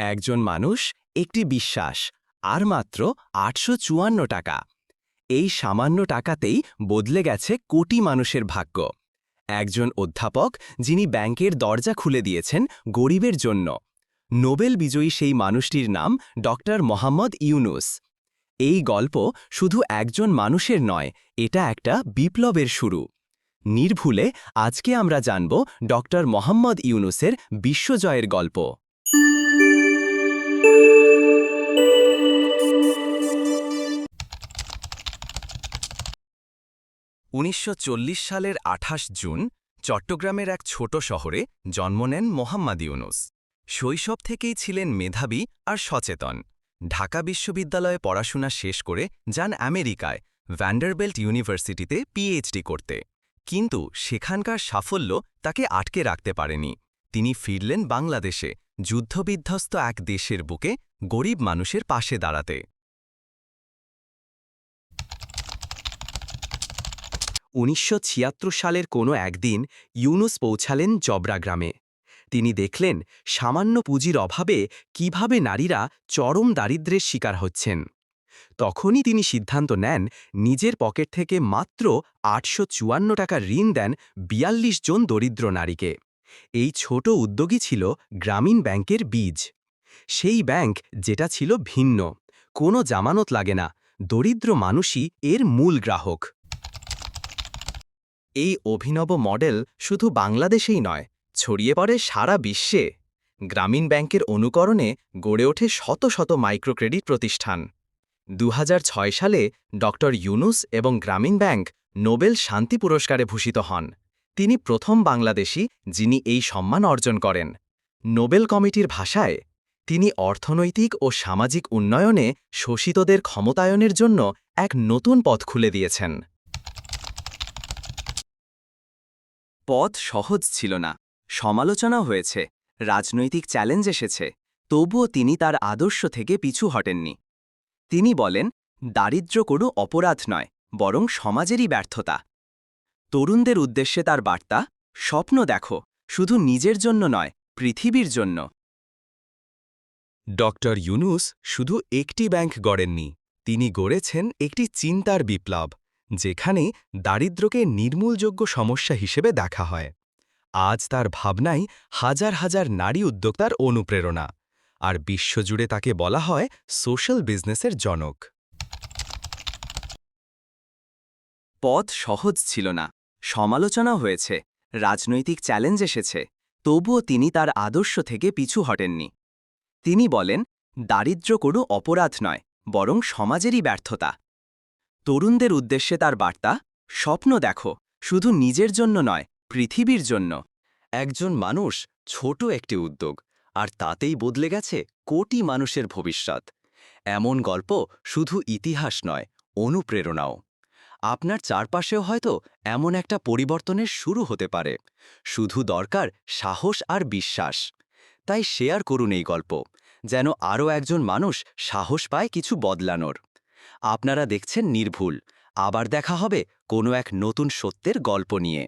একজন মানুষ, একটি বিশ্বাস, আর মাত্র আটশো চুয়ান্ন টাকা। এই সামান্য টাকাতেই বদলে গেছে কোটি মানুষের ভাগ্য। একজন অধ্যাপক, যিনি ব্যাংকের দরজা খুলে দিয়েছেন গরিবের জন্য। নোবেল বিজয়ী সেই মানুষটির নাম ডক্টর মোহাম্মদ ইউনুস। এই গল্প শুধু একজন মানুষের নয়, এটা একটা বিপ্লবের শুরু। নির্ভুলে আজকে আমরা জানব ডক্টর মোহাম্মদ ইউনুসের বিশ্বজয়ের গল্প। উনিশশো চল্লিশ সালের আঠাশ জুন চট্টগ্রামের এক ছোট শহরে জন্ম নেন মোহাম্মদ ইউনুস। শৈশব থেকেই ছিলেন মেধাবী আর সচেতন। ঢাকা বিশ্ববিদ্যালয়ে পড়াশোনা শেষ করে যান আমেরিকায়, ভ্যান্ডারবেল্ট ইউনিভার্সিটিতে পিএইচডি করতে। কিন্তু সেখানকার সাফল্য তাকে আটকে রাখতে পারেনি। তিনি ফিরলেন বাংলাদেশে, যুদ্ধবিধ্বস্ত এক দেশের বুকে গরিব মানুষের পাশে দাঁড়াতে। উনিশশো ছিয়াত্তর সালের কোনো একদিন ইউনুস পৌঁছালেন জবরা গ্রামে। তিনি দেখলেন সামান্য পুঁজির অভাবে কীভাবে নারীরা চরম দারিদ্র্যের শিকার হচ্ছেন। তখনই তিনি সিদ্ধান্ত নেন, নিজের পকেট থেকে মাত্র আটশো চুয়ান্ন টাকা ঋণ দেন বিয়াল্লিশ জন দরিদ্র নারীকে। এই ছোট উদ্যোগই ছিল গ্রামীণ ব্যাংকের বীজ। সেই ব্যাংক যেটা ছিল ভিন্ন, কোনো জামানত লাগে না, দরিদ্র মানুষই এর মূল গ্রাহক। এই অভিনব মডেল শুধু বাংলাদেশেই নয়, ছড়িয়ে পড়ে সারা বিশ্বে। গ্রামীণ ব্যাংকের অনুকরণে গড়ে ওঠে শত শত মাইক্রোক্রেডিট প্রতিষ্ঠান। দু হাজার ছয় সালে ড ইউনুস এবং গ্রামীণ ব্যাংক নোবেল শান্তি পুরস্কারে ভূষিত হন। তিনি প্রথম বাংলাদেশী যিনি এই সম্মান অর্জন করেন। নোবেল কমিটির ভাষায়, তিনি অর্থনৈতিক ও সামাজিক উন্নয়নে শোষিতদের ক্ষমতায়নের জন্য এক নতুন পথ খুলে দিয়েছেন। পথ সহজ ছিল না। সমালোচনা হয়েছে। রাজনৈতিক চ্যালেঞ্জ এসেছে। তবুও তিনি তার আদর্শ থেকে পিছু হটেননি। তিনি বলেন দারিদ্র্য কোনো অপরাধ নয়, বরং সমাজেরই ব্যর্থতা। তরুণদের উদ্দেশ্যে তার বার্তা, স্বপ্ন দেখো, শুধু নিজের জন্য নয়, পৃথিবীর জন্য। ডক্টর ইউনুস শুধু একটি ব্যাংক গড়েননি, তিনি গড়েছেন একটি চিন্তার বিপ্লব। যেখানে দারিদ্র্যকে নির্মূলযোগ্য সমস্যা হিসেবে দেখা হয়। আজ তার ভাবনাই হাজার হাজার নারী উদ্যোক্তার অনুপ্রেরণা, আর বিশ্বজুড়ে তাকে বলা হয় সোশ্যাল বিজনেসের জনক। পথ সহজ ছিল না। সমালোচনা হয়েছে। রাজনৈতিক চ্যালেঞ্জ এসেছে। তবুও তিনি তার আদর্শ থেকে পিছু হটেননি। তিনি বলেন, দারিদ্র্য কোনো অপরাধ নয়, বরং সমাজেরই ব্যর্থতা। তরুণদের উদ্দেশ্যে তার বার্তা, স্বপ্ন দেখো, শুধু নিজের জন্য নয়, পৃথিবীর জন্য। একজন মানুষ ছোট একটি উদ্যোগ, আর তাতেই বদলে গেছে কোটি মানুষের ভবিষ্যৎ। এমন গল্প শুধু ইতিহাস নয়, অনুপ্রেরণাও। আপনার চারপাশেও হয়তো এমন একটা পরিবর্তনের শুরু হতে পারে। শুধু দরকার সাহস আর বিশ্বাস। তাই শেয়ার করুন এই গল্প, যেন আরও একজন মানুষ সাহস পায় কিছু বদলানোর। আপনারা দেখছেন নির্ভুল। আবার দেখা হবে কোনো এক নতুন সত্যের গল্প নিয়ে।